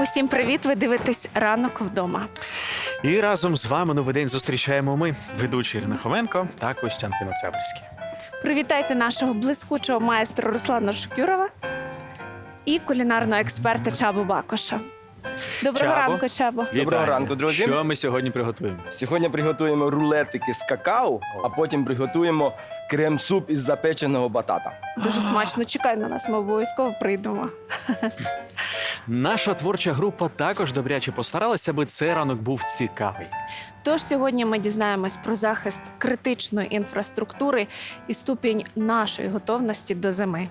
Усім привіт! Ви дивитесь ранок вдома. І разом з вами новий день зустрічаємо ми, ведучі Ірина Хоменко та Костянтин Октябрьський. Привітайте нашого блискучого майстра Руслана Шукюрова і кулінарного експерта Чабу Бакоша. Доброго Чабо. ранку, Чабо. Вітаємо. ранку, друзі. Що ми сьогодні приготуємо? Сьогодні приготуємо рулетики з какао, а потім приготуємо крем-суп із запеченого батата. Дуже смачно. Чекай на нас, ми обов'язково прийдемо. Наша творча група також добряче постаралася, аби цей ранок був цікавий. Тож сьогодні ми дізнаємось про захист критичної інфраструктури і ступінь нашої готовності до зими.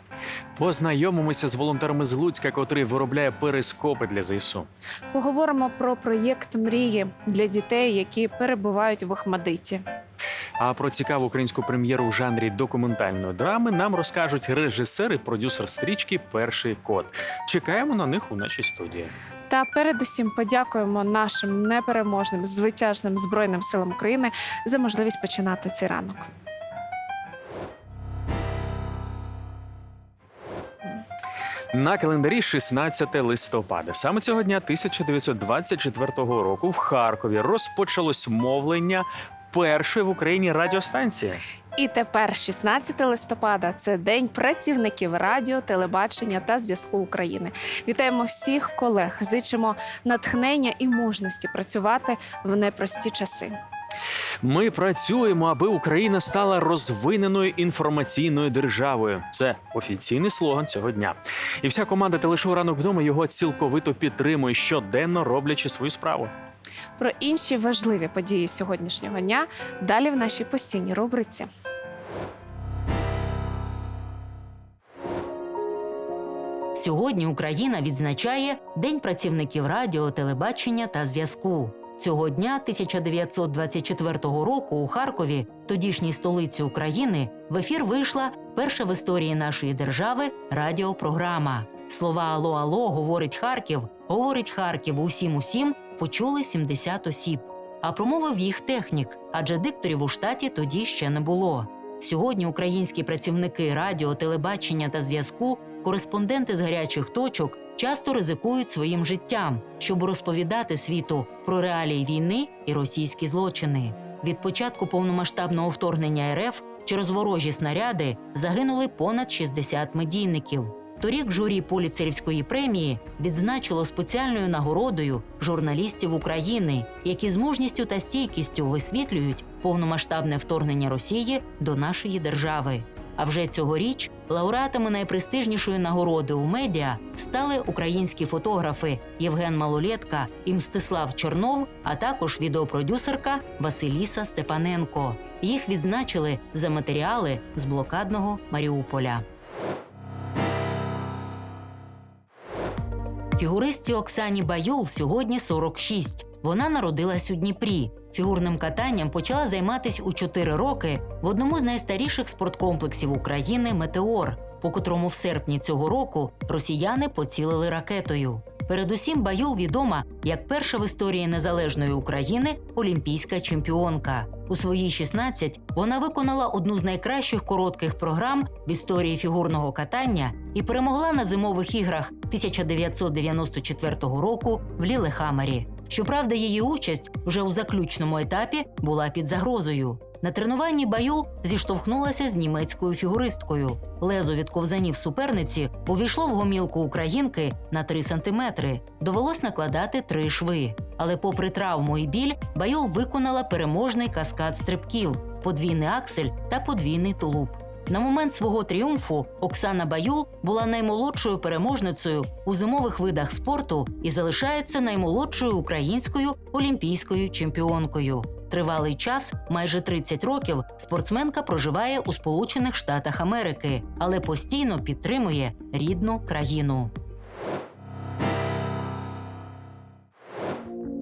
Познайомимося з волонтерами з Луцька, котрий виробляє перископи для ЗСУ. Поговоримо про проєкт мрії для дітей, які перебувають в Охмадиті. А про цікаву українську прем'єру в жанрі документальної драми нам розкажуть режисер і продюсер стрічки Перший код. Чекаємо на них у нашій студії. Та передусім подякуємо нашим непереможним звитяжним збройним силам України за можливість починати цей ранок. На календарі 16 листопада. Саме цього дня 1924 року в Харкові розпочалось мовлення першої в Україні радіостанції. І тепер, 16 листопада, це день працівників радіо, телебачення та зв'язку України. Вітаємо всіх колег, зичимо натхнення і мужності працювати в непрості часи. Ми працюємо, аби Україна стала розвиненою інформаційною державою. Це офіційний слоган цього дня. І вся команда телешоу ранок вдома його цілковито підтримує, щоденно роблячи свою справу. Про інші важливі події сьогоднішнього дня далі в нашій постійній рубриці. Сьогодні Україна відзначає День працівників радіо, телебачення та зв'язку. Цього дня 1924 року у Харкові, тодішній столиці України, в ефір вийшла перша в історії нашої держави радіопрограма. Слова Ало Ало говорить Харків, говорить Харків усім усім почули 70 осіб. А промовив їх технік, адже дикторів у штаті тоді ще не було. Сьогодні українські працівники радіо, телебачення та зв'язку, кореспонденти з гарячих точок часто ризикують своїм життям, щоб розповідати світу про реалії війни і російські злочини. Від початку повномасштабного вторгнення РФ через ворожі снаряди загинули понад 60 медійників. Торік журі Поліцерівської премії відзначило спеціальною нагородою журналістів України, які з мужністю та стійкістю висвітлюють повномасштабне вторгнення Росії до нашої держави. А вже цьогоріч лауреатами найпрестижнішої нагороди у медіа стали українські фотографи Євген Малолєтка і Мстислав Чорнов, а також відеопродюсерка Василіса Степаненко. Їх відзначили за матеріали з блокадного Маріуполя. Фігуристці Оксані Баюл сьогодні 46. Вона народилась у Дніпрі. Фігурним катанням почала займатися у 4 роки в одному з найстаріших спорткомплексів України Метеор, по котрому в серпні цього року росіяни поцілили ракетою. Передусім, Баюл відома як перша в історії незалежної України олімпійська чемпіонка. У свої 16 вона виконала одну з найкращих коротких програм в історії фігурного катання і перемогла на зимових іграх 1994 року в Лілехамері. Щоправда, її участь вже у заключному етапі була під загрозою. На тренуванні Баюл зіштовхнулася з німецькою фігуристкою. Лезо від ковзанів суперниці увійшло в гомілку українки на 3 сантиметри. Довелось накладати три шви. Але, попри травму і біль, Баюл виконала переможний каскад стрибків, подвійний аксель та подвійний тулуб. На момент свого тріумфу Оксана Баюл була наймолодшою переможницею у зимових видах спорту і залишається наймолодшою українською олімпійською чемпіонкою. Тривалий час, майже 30 років, спортсменка проживає у Сполучених Штатах Америки, але постійно підтримує рідну країну.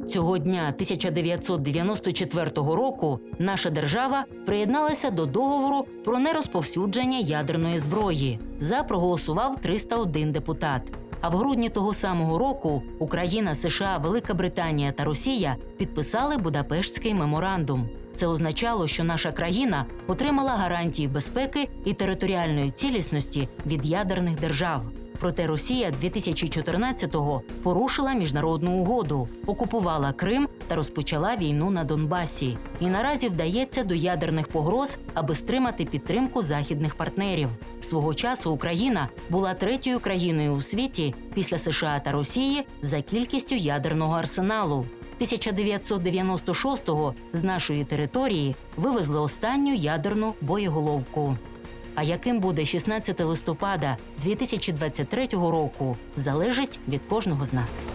Цього дня 1994 року наша держава приєдналася до договору про нерозповсюдження ядерної зброї. За проголосував 301 депутат. А в грудні того самого року Україна, США, Велика Британія та Росія підписали Будапештський меморандум. Це означало, що наша країна отримала гарантії безпеки і територіальної цілісності від ядерних держав. Проте Росія 2014-го порушила міжнародну угоду, окупувала Крим та розпочала війну на Донбасі. І наразі вдається до ядерних погроз, аби стримати підтримку західних партнерів. Свого часу Україна була третьою країною у світі після США та Росії за кількістю ядерного арсеналу. 1996-го з нашої території вивезли останню ядерну боєголовку. А яким буде 16 листопада 2023 року, залежить від кожного з нас.